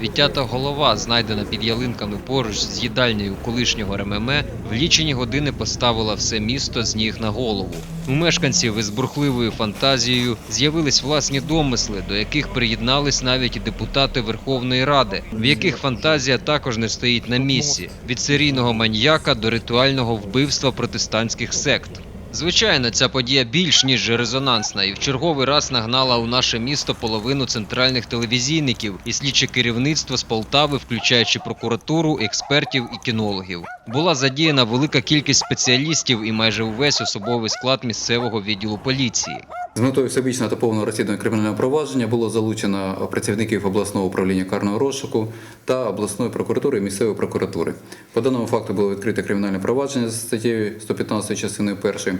Відтята голова, знайдена під ялинками поруч з їдальнею колишнього РММ, в лічені години поставила все місто з ніг на голову. У мешканців із бурхливою фантазією з'явились власні домисли, до яких приєднались навіть і депутати Верховної Ради, в яких фантазія також не стоїть на місці від серійного маньяка до ритуального вбивства протестантських сект. Звичайно, ця подія більш ніж резонансна і в черговий раз нагнала у наше місто половину центральних телевізійників і слідче керівництво з Полтави, включаючи прокуратуру, експертів і кінологів. Була задіяна велика кількість спеціалістів і майже увесь особовий склад місцевого відділу поліції. З метою всебічного та повного розслідування кримінального провадження було залучено працівників обласного управління карного розшуку та обласної прокуратури і місцевої прокуратури. По даному факту було відкрите кримінальне провадження за статтєю 115 частиною 1.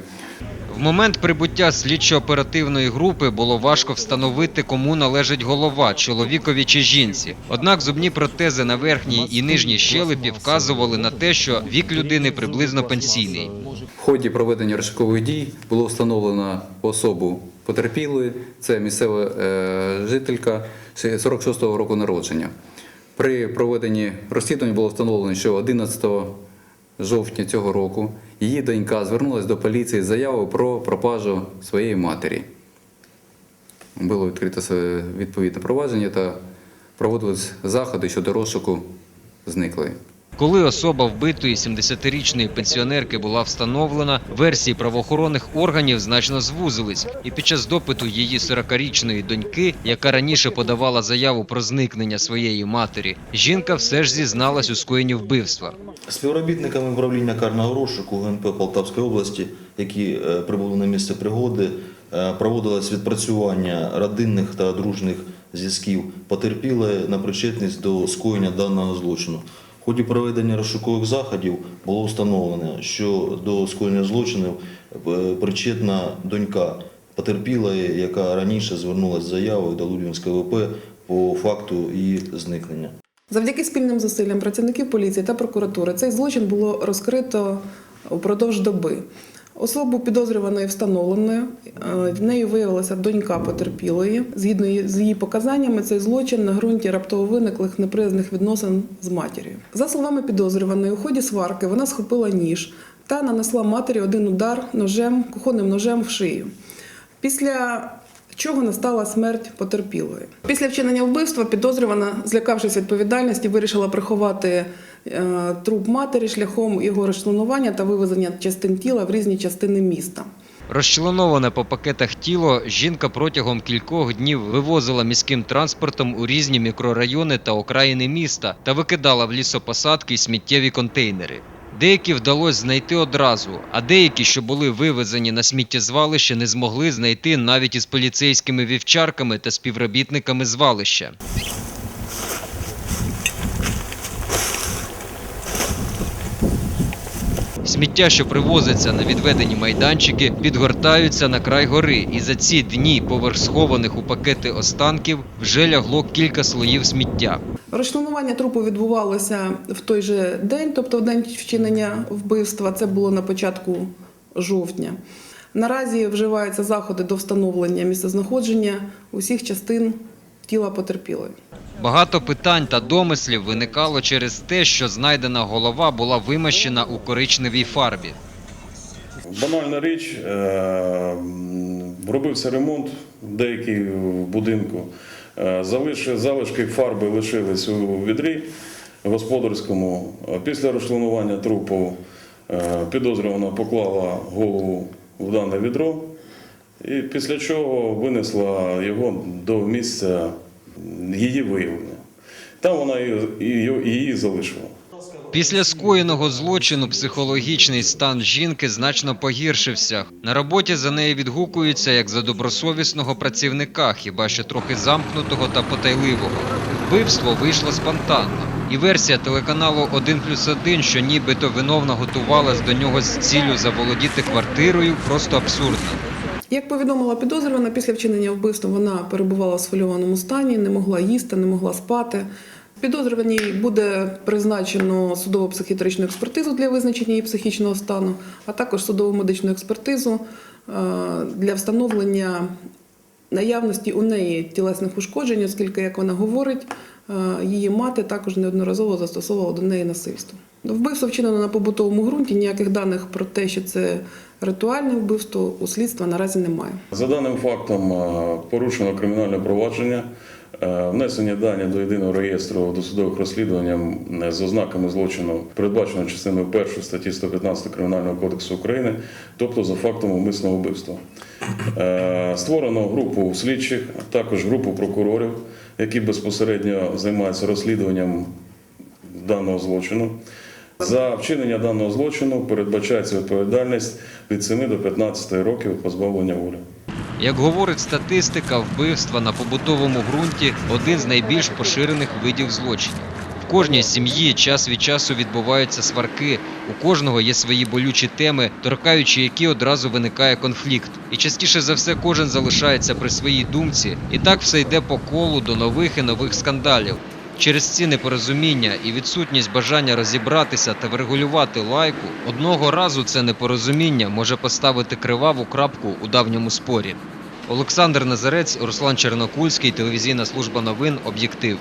В момент прибуття слідчо-оперативної групи було важко встановити, кому належить голова, чоловікові чи жінці. Однак зубні протези на верхній і нижній щелепі вказували на те, що вік людини приблизно пенсійний. В ході проведення розшукових дій було встановлено особу потерпілої, це місцева е, жителька 46-го року народження. При проведенні розслідування було встановлено, що 11 жовтня цього року її донька звернулася до поліції з заявою про пропажу своєї матері. Було відкрите відповідне провадження та проводились заходи щодо розшуку зниклої. Коли особа вбитої 70-річної пенсіонерки була встановлена, версії правоохоронних органів значно звузились, і під час допиту її 40-річної доньки, яка раніше подавала заяву про зникнення своєї матері, жінка все ж зізналась у скоєнні вбивства. Співробітниками управління карного розшуку ГНП Полтавської області, які е, прибули на місце пригоди, е, проводилось відпрацювання родинних та дружних зв'язків потерпіли на причетність до скоєння даного злочину. В ході проведення розшукових заходів було встановлено, що до скоєння злочинів е, причетна донька потерпілої, яка раніше звернулася з заявою до Лубінського ВП по факту її зникнення. Завдяки спільним зусиллям працівників поліції та прокуратури цей злочин було розкрито упродовж доби. Особу підозрюваної встановленою, е, в неї виявилася донька потерпілої. Згідно з її показаннями, цей злочин на ґрунті раптово виниклих неприязних відносин з матір'ю. За словами підозрюваної, у ході сварки вона схопила ніж та нанесла матері один удар ножем, кухонним ножем в шию. Після чого настала смерть потерпілої. Після вчинення вбивства підозрювана, злякавшись відповідальності, вирішила приховати е, труп матері шляхом його розчленування та вивезення частин тіла в різні частини міста. Розчленоване по пакетах тіло, жінка протягом кількох днів вивозила міським транспортом у різні мікрорайони та окраїни міста та викидала в лісопосадки й сміттєві контейнери. Деякі вдалося знайти одразу, а деякі, що були вивезені на сміттєзвалище, не змогли знайти навіть із поліцейськими вівчарками та співробітниками звалища. Сміття, що привозиться на відведені майданчики, підгортаються на край гори, і за ці дні поверх схованих у пакети останків вже лягло кілька слоїв сміття. Розчленування трупу відбувалося в той же день, тобто в день вчинення вбивства. Це було на початку жовтня. Наразі вживаються заходи до встановлення місцезнаходження усіх частин тіла потерпілої. Багато питань та домислів виникало через те, що знайдена голова була вимащена у коричневій фарбі. Банальна річ, е, робився ремонт деякий в будинку. Е, Залишки фарби лишились у відрі господарському. Після розчленування трупу е, підозрювана поклала голову в дане відро, і після чого винесла його до місця її виявлення. Там вона її, залишила. Після скоєного злочину психологічний стан жінки значно погіршився. На роботі за нею відгукуються як за добросовісного працівника, хіба що трохи замкнутого та потайливого. Вбивство вийшло спонтанно. І версія телеканалу 1 плюс 1, що нібито виновна готувалась до нього з ціллю заволодіти квартирою, просто абсурдна. Як повідомила підозрювана, після вчинення вбивства вона перебувала в схвильованому стані, не могла їсти, не могла спати. Підозрюваній буде призначено судово-психіатричну експертизу для визначення її психічного стану, а також судово медичну експертизу е, для встановлення наявності у неї тілесних ушкоджень, оскільки, як вона говорить, е, її мати також неодноразово застосовувала до неї насильство. Вбивство вчинено на побутовому ґрунті. Ніяких даних про те, що це ритуальне вбивство, у слідства наразі немає. За даним фактом е, порушено кримінальне провадження, е, внесені дані до єдиного реєстру досудових розслідувань з ознаками злочину, передбачено частиною 1 статті 115 Кримінального кодексу України, тобто за фактом умисного вбивства. Е, Створено групу слідчих, а також групу прокурорів, які безпосередньо займаються розслідуванням даного злочину. За вчинення даного злочину передбачається відповідальність від 7 до 15 років позбавлення волі. Як говорить статистика, вбивства на побутовому ґрунті один з найбільш поширених видів злочинів. В кожній сім'ї час від часу відбуваються сварки, у кожного є свої болючі теми, торкаючи які одразу виникає конфлікт. І частіше за все кожен залишається при своїй думці, і так все йде по колу до нових і нових скандалів. Через ці непорозуміння і відсутність бажання розібратися та врегулювати лайку, одного разу це непорозуміння може поставити криваву крапку у давньому спорі. Олександр Назарець, Руслан Чернокульський, телевізійна служба новин Об'єктив.